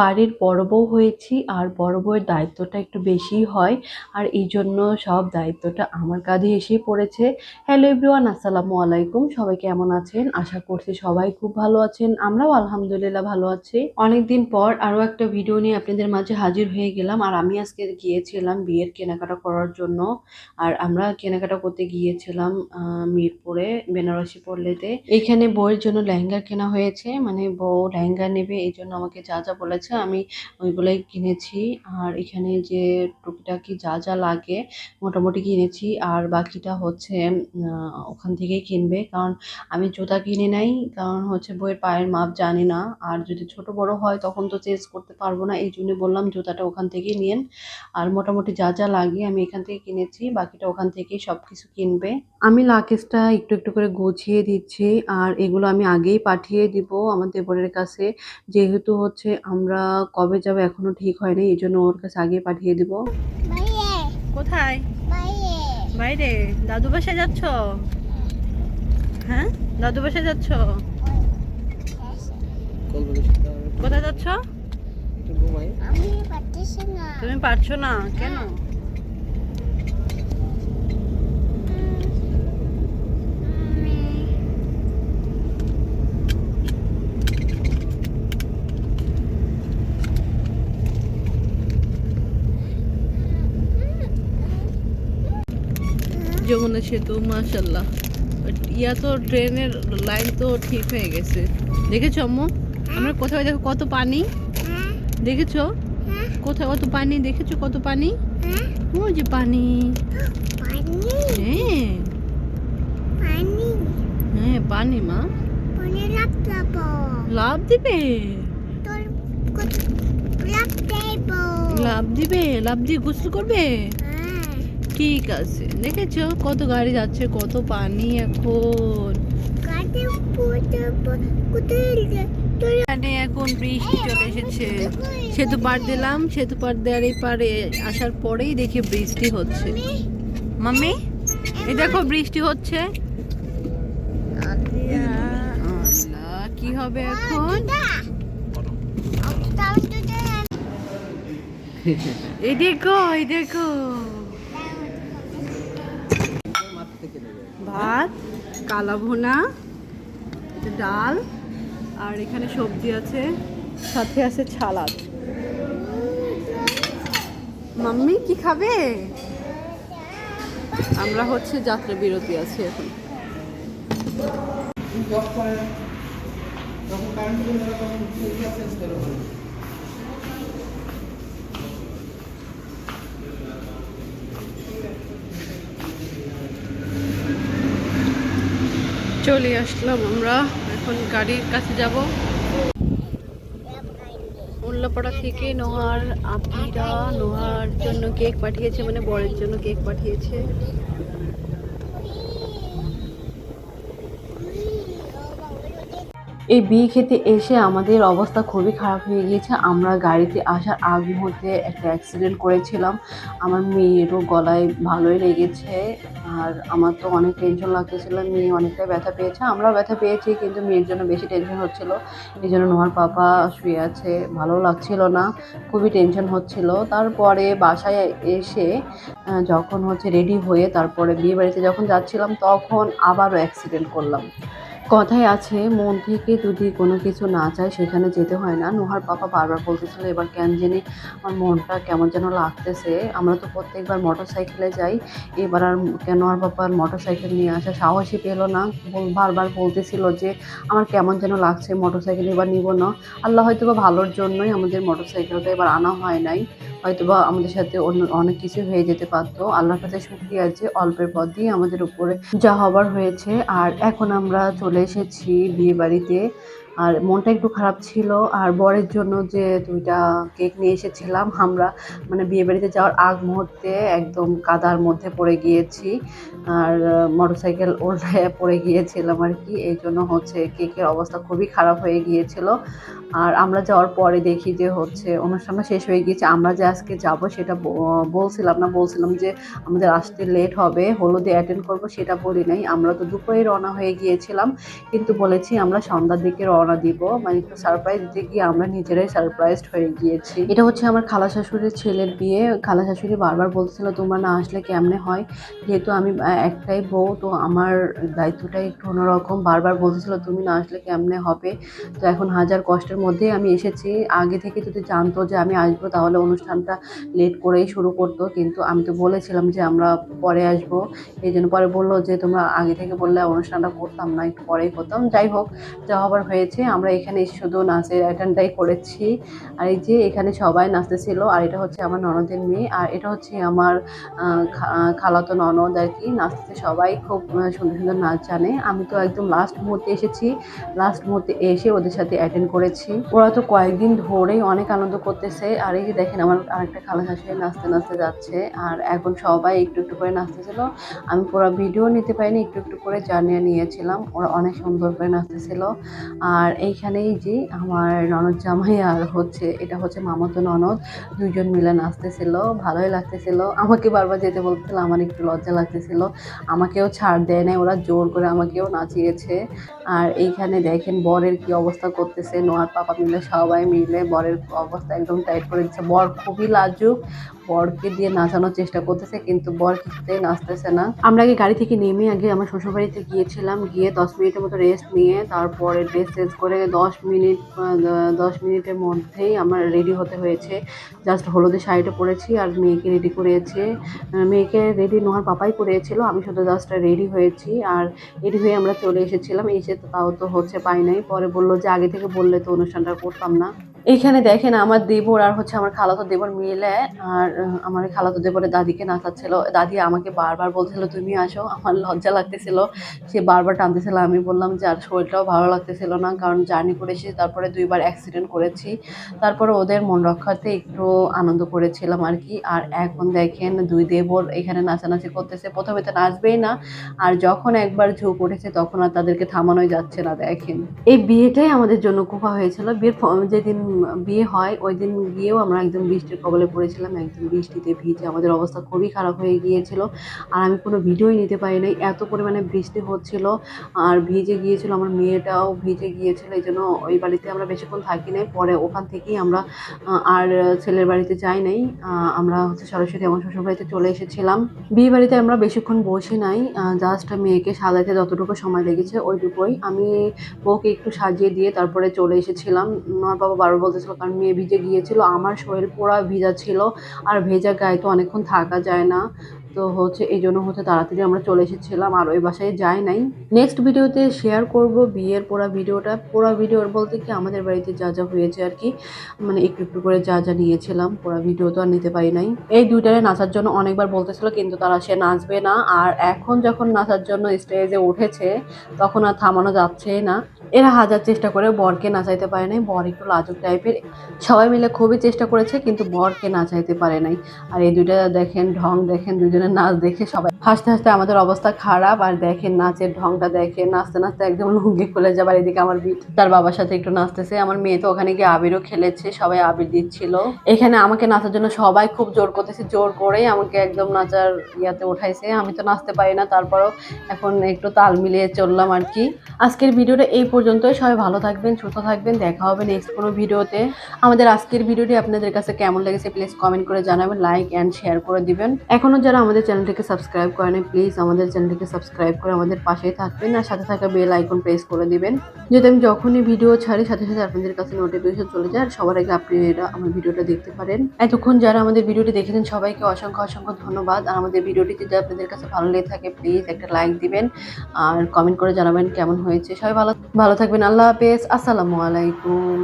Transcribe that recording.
বাড়ির বড় বউ হয়েছি আর বড় বউয়ের দায়িত্বটা একটু বেশিই হয়। আর এই জন্য সব দায়িত্বটা আমার কাঁধে এসেই পড়েছে। হ্যালো এভরিওয়ান আসসালামু আলাইকুম। সবাই কেমন আছেন? আশা করছি সবাই খুব ভালো আছেন। আমরাও আলহামদুলিল্লাহ ভালো আছি। অনেকদিন পর আরও একটা ভিডিও নিয়ে আপনাদের মাঝে হাজির হয়ে গেলাম। আর আমি আজকে গিয়েছিলাম বিয়ের কেনাকাটা করার জন্য। আর আমরা কেনাকাটা করতে গিয়েছিলাম মিরপুরে, বেনারসি পল্লীতে। এখানে বউয়ের জন্য লেহেঙ্গা কেনা হয়েছে। মানে বউ লেহেঙ্গা নেবে, এই জন্য আমাকে যা যা বলেছে আমি ওইগুলোই কিনেছি। আর এখানে যে টুকিটাকি যা যা লাগে মোটামুটি কিনেছি। আর বাকিটা হচ্ছে ওখান থেকেই কিনবে। কারণ আমি জুতা কিনে নাই, কারণ হচ্ছে বইয়ের পায়ের মাপ জানি না। আর যদি ছোট বড় হয়, তখন তো চেঞ্জ করতে পারব না। এই জন্য বললাম, জুতাটা ওখান থেকেই নিন আর মোটামুটি যা যা লাগে আমি এখান থেকে কিনেছি। বাকিটা ওখান থেকেই সব কিছু কিনবে। আমি লাকেজটা একটু একটু করে গুছিয়ে দিচ্ছি। আর এগুলো আমি আগেই পাঠিয়ে দিব আমার দেবরের কাছে। যেহেতু হচ্ছে আমরা কবে যাব এখনও ঠিক হয়নি এই জন্য ওর কাছে আগে পাঠিয়ে দিব। কোথায়? বাইরে? দাদু বাসায় যাচ্ছ? হ্যাঁ? দাদু বাসায় যাচ্ছ? কোথায় যাচ্ছ? তুমি পারছ না? কেন? যমুনা সেতু মাশাল্লাহ ইয়া তো ট্রেনের লাইন তো ঠিক হয়ে গেছে। দেখেছ আম্মু? আমরা কোথায় দেখো কত পানি? দেখেছ? কোথায় কত পানি? দেখেছ কত পানি? ওই যে পানি। পানি হ্যাঁ পানি হ্যাঁ পানি মা লাভ দিবে। লাভ দিবে লাভ দিয়ে গোসল করবে? ঠিক আছে। দেখেছ কত গাড়ি যাচ্ছে কত পানি এখন। এখানে এখন বৃষ্টি চলে এসেছে। সেতু পার দিলাম সেতু পার দেওয়ার এই পারে আসার পরেই দেখি বৃষ্টি হচ্ছে। মাম্মি এই দেখো বৃষ্টি হচ্ছে। কি হবে এখন? এই দেখো এই দেখো। ভাত, কালা ভুনা, ডাল, আর এখানে সবজি আছে, সাথে আছে ছালাদ। মাম্মি, কি খাবে? আমরা হচ্ছে যাত্রা বিরতি আছি এখন। চলে আসলাম আমরা। এখন গাড়ির কাছে যাব। উল্লাপাড়া থেকে নোহার আপিরা নোহার জন্য কেক পাঠিয়েছে মানে বরের জন্য কেক পাঠিয়েছে। এই বিয়ে খেতে এসে আমাদের অবস্থা খুবই খারাপ হয়ে গিয়েছে। আমরা গাড়িতে আসার আগ মুহূর্তে একটা অ্যাক্সিডেন্ট করেছিলাম। আমার মেয়েরও গলায় ভালোই লেগেছে আর আমার তো অনেক টেনশন লাগতেছিল, মেয়ে অনেকটাই ব্যথা পেয়েছে। আমরাও ব্যথা পেয়েছি কিন্তু মেয়ের জন্য বেশি টেনশন হচ্ছিল। এই জন্য নোহার পাপা শুয়ে আছে, ভালো লাগছিল না, খুবই টেনশন হচ্ছিল। তারপরে বাসায় এসে যখন হচ্ছে রেডি হয়ে তারপরে বিয়ে বাড়িতে যখন যাচ্ছিলাম, তখন আবারও অ্যাক্সিডেন্ট করলাম। কথায় আছে, মন থেকে যদি কোনো কিছু না চায় সেখানে যেতে হয় না। নোহার পাপা বারবার বলতেছিল, এবার কেন জানি আমার মনটা কেমন যেন লাগতেছে। আমরা তো প্রত্যেকবার মোটর সাইকেলে যাই। এবার আর কেন আর পাপার মোটর সাইকেল নিয়ে আসা সাহসই পেল না। বারবার বলতেছিল যে, আমার কেমন যেন লাগছে মোটর সাইকেল এবার নিব না। আল্লাহ হয়তো বা ভালোর জন্যই আমাদের মোটর সাইকেলটা এবার আনা হয় নাই। হয়তো বা আমাদের সাথে অন্য, অনেক কিছু হয়ে যেতে পারতো। আল্লাহর কাছে শুক্রিয়া যে, অল্পের পর দিয়ে আমাদের উপরে যা হবার হয়েছে। আর এখন আমরা চলে এসেছি বিয়ে বাড়িতে আর মনটা একটু খারাপ ছিল। আর বরের জন্য যে দুইটা কেক নিয়ে এসেছিলাম, আমরা মানে বিয়ে বাড়িতে যাওয়ার আগ মুহূর্তে একদম কাদার মধ্যে পড়ে গিয়েছি। আর মোটর সাইকেল উল্টায় পড়ে গিয়েছিলাম আর কি। এই জন্য হচ্ছে কেকের অবস্থা খুবই খারাপ হয়ে গিয়েছিল। আর আমরা যাওয়ার পরে দেখি যে হচ্ছে অনুষ্ঠানটা শেষ হয়ে গিয়েছে। আমরা যে আজকে যাব সেটা বলছিলাম না, বলছিলাম যে আমাদের আসতে লেট হবে, হলুদে অ্যাটেন্ড করব সেটা বলি নাই। আমরা তো দুপুরে রওনা হয়ে গিয়েছিলাম। কিন্তু বলেছি আমরা সন্ধ্যার দিকে রওনা দিব। মানে একটু সারপ্রাইজ দিতে গিয়ে আমরা নিজেরাই সারপ্রাইজড হয়ে গিয়েছি। এটা হচ্ছে আমার খালা শাশুড়ির ছেলের বিয়ে। খালা শাশুড়ি বারবার বলছিল তোমরা না আসলে কেমনে হয়? যেহেতু আমি একটাই বউ, তো আমার দায়িত্বটা একটু অন্যরকম। বারবার বলতেছিল, তুমি না আসলে কেমনে হবে? তো এখন হাজার কষ্টের মধ্যেই আমি এসেছি। আগে থেকে যদি জানতো যে আমি আসব, তাহলে অনুষ্ঠানটা লেট করেই শুরু করতো। কিন্তু আমি তো বলেছিলাম যে আমরা পরে আসব। এই জন্য পরে বলল যে, তোমরা আগে থেকে বললে অনুষ্ঠানটা করতাম না, একটু পরেই করতাম। যাই হোক, যা হবার হয়েছে। আমরা এখানে শুধু নাচের অ্যাটেন্ডটাই করেছি। আর এই যে এখানে সবাই নাচতেছিল, আর এটা হচ্ছে আমার ননদের মেয়ে, আর এটা হচ্ছে আমার খালাতো ননদ আর কি, নাচতে সবাই খুব সুন্দর সুন্দর নাচ জানে। আমি তো একদম লাস্ট মুহূর্তে এসেছি লাস্ট মুহূর্তে এসে ওদের সাথে অ্যাটেন্ড করেছি। ওরা তো কয়েকদিন ধরেই অনেক আনন্দ করতেছে, আর এই যে দেখেন আমার আরেকটা খালা শাশুড়ি নাচতে নাচতে যাচ্ছে, আর এখন সবাই একটু একটু করে নাচতেছিল। আমি পুরো ভিডিও নিতে পারিনি, একটু একটু করে জানিয়ে নিয়েছিলাম, ওরা অনেক সুন্দর করে নাচতেছিল। আর এইখানেই যে আমার ননদ জামাই আর হচ্ছে, এটা হচ্ছে মামাতো ননদ। দুইজন মিলে নাচতেছিল, ভালোই লাগতেছিল। আমাকে বারবার যেতে বলতেছিল, আমার একটু লজ্জা লাগতেছিল। আমাকেও ছাড় দেয় নাই, ওরা জোর করে আমাকেও নাচিয়েছে। আর এইখানে দেখেন বরের কি অবস্থা করতেছে। নোয়ার পাপা মিলে সবাই মিলে বরের অবস্থা একদম টাইট করে দিচ্ছে। বর খুবই লাজুক, বরকে দিয়ে নাচানোর চেষ্টা করতেছে, কিন্তু বর কিছুতেই নাচতেছে না। আমরা আগে গাড়ি থেকে নেমে আগে আমার শ্বশুরবাড়িতে গিয়েছিলাম, গিয়ে দশ মিনিটের মতো রেস্ট নিয়ে তারপরে ড্রেস চেঞ্জ করে দশ মিনিট দশ মিনিটের মধ্যেই আমার রেডি হতে হয়েছে। জাস্ট হলুদের শাড়িটা পরেছি আর মেয়েকে রেডি করেছে মেয়েকে রেডি নোহার পাপাই করেছিল আমি শুধু জাস্ট রেডি হয়েছি। আর রেডি হয়ে আমরা চলে এসেছিলাম, এসে তাও তো হচ্ছে পাই নাই। পরে বলল যে, আগে থেকে বললে তো অনুষ্ঠানটা করতাম না। এইখানে দেখেন আমার দেবর আর হচ্ছে আমার খালাতো দেবর মিলে আর আমার খালাতো দেবরের দাদিকে নাচাচ্ছিল। দাদি আমাকে বারবার বলছিল, তুমি আসো, আমার লজ্জা লাগতেছিল। সে বারবার টানতেছিল। আমি বললাম যে, আর শরীরটাও ভালো লাগতেছিল না, কারণ জার্নি করেছি, তারপরে দুইবার অ্যাক্সিডেন্ট করেছি। তারপরে ওদের মন রক্ষার্থে একটু আনন্দ করেছিলাম আর কি। আর এখন দেখেন দুই দেবর এখানে নাচানাচি করতেছে। প্রথমে তো নাচবেই না, আর যখন একবার ঝোঁক উঠেছে, তখন আর তাদেরকে থামানোই যাচ্ছে না, দেখেন। এই বিয়েটাই আমাদের জন্য কুফা হয়েছিল। বিয়ের যেদিন বিয়ে হয়, ওই দিন গিয়েও আমরা একদম বৃষ্টির কবলে পড়েছিলাম, একদম বৃষ্টিতে ভিজে আমাদের অবস্থা খুবই খারাপ হয়ে গিয়েছিল। আর আমি কোনো ভিডিওই নিতে পারি নাই, এত পরিমাণে বৃষ্টি হচ্ছিল আর ভিজে গিয়েছিল আমার মেয়েটাও ভিজে গিয়েছিল, এই জন্য ওই বাড়িতে আমরা বেশিক্ষণ থাকি নাই। পরে ওখান থেকেই আমরা আর ছেলের বাড়িতে যাই নাই আমরা হচ্ছে সরাসরি আমার শ্বশুর বাড়িতে চলে এসেছিলাম। বিয়ে বাড়িতে আমরা বেশিক্ষণ বসি নাই জাস্ট মেয়েকে সাজাতে যতটুকু সময় লেগেছে ওইটুকুই। আমি বউকে একটু সাজিয়ে দিয়ে তারপরে চলে এসেছিলাম, আমার বাবা বারবার বলতেছিল, কারণ মেয়ে ভিজে গিয়েছিল, আমার শরীর পোড়া ভিজা ছিল, আর ভেজা গায়ে তো অনেকক্ষণ থাকা যায় না। তো হচ্ছে এই জন্য হচ্ছে তাড়াতাড়ি আমরা চলে এসেছিলাম, আর ওই বাসায় যাই নাই। নেক্সট ভিডিওতে শেয়ার করব বিয়ের পুরা ভিডিওটা। পুরা ভিডিওর বলতে কি আমাদের বাড়িতে যা যা হয়েছে আর কি মানে একটু একটু করে যা যা নিয়েছিলাম পুরা ভিডিও তো আর নিতে পারি নাই। এই দুইটারে নাচার জন্য অনেকবার বলতেছিল, কিন্তু তারা সে নাচবে না। আর এখন যখন নাচার জন্য স্টেজে উঠেছে, তখন আর থামানো যাচ্ছে না। এরা হাজার চেষ্টা করে বরকে নাচাইতে পারে নাই। বর একটু লাজুক টাইপের। সবাই মিলে খুবই চেষ্টা করেছে, কিন্তু বরকে নাচাইতে পারে নাই। আর এই দুইটা দেখেন, ঢং দেখেন দুজনের নাচ দেখে সবাই হাসতে হাসতে আমাদের অবস্থা খারাপ আর দেখেন নাচের ঢংটা দেখে নাচতে নাচতে একদম লুঙ্গি খুলে যাবার এদিকে আমার বিট। তার বাবার সাথে একটু নাচতেছে, আমার মেয়ে তো ওখানে গিয়ে আবিরও খেলেছে, সবাই আবির দিচ্ছিল। এখানে আমাকে নাচার জন্য সবাই খুব জোর করতেছে, জোর করেই আমাকে একদম নাচার ইয়াতে উঠাইছে। আমি তো নাচতে পারি না, তারপরও এখন একটু তাল মিলিয়ে চললাম আর কি। আজকের ভিডিওটা এই পর্যন্তই, সবাই ভালো থাকবেন, সুস্থ থাকবেন, দেখা হবে নেক্সট কোনো ভিডিওতে। আমাদের আজকের ভিডিওটি আপনাদের কাছে কেমন লেগেছে প্লিজ কমেন্ট করে জানাবেন লাইক অ্যান্ড শেয়ার করে দিবেন। এখনও যারা আমাদের চ্যানেলটিকে সাবস্ক্রাইব করেন প্লিজ আমাদের চ্যানেলটিকে সাবস্ক্রাইব করে আমাদের পাশেই থাকবেন আর সাথে থাকা বেল আইকন প্রেস করে দিবেন। যদি আমি যখনই ভিডিও ছাড়ি, সাথে সাথে আপনাদের কাছে নোটিফিকেশন চলে যায়, আর সবার আগে আপনি এটা আমার ভিডিওটা দেখতে পারেন। এতক্ষণ যারা আমাদের ভিডিওটি দেখেছেন, সবাইকে অসংখ্য অসংখ্য ধন্যবাদ। আর আমাদের ভিডিওটি যদি আপনাদের কাছে ভালো লেগে থাকে প্লিজ একটা লাইক দিবেন আর কমেন্ট করে জানাবেন কেমন হয়েছে। সবাই ভালো ভালো থাকবেন। আল্লাহ হাফেজ। আসসালামু আলাইকুম।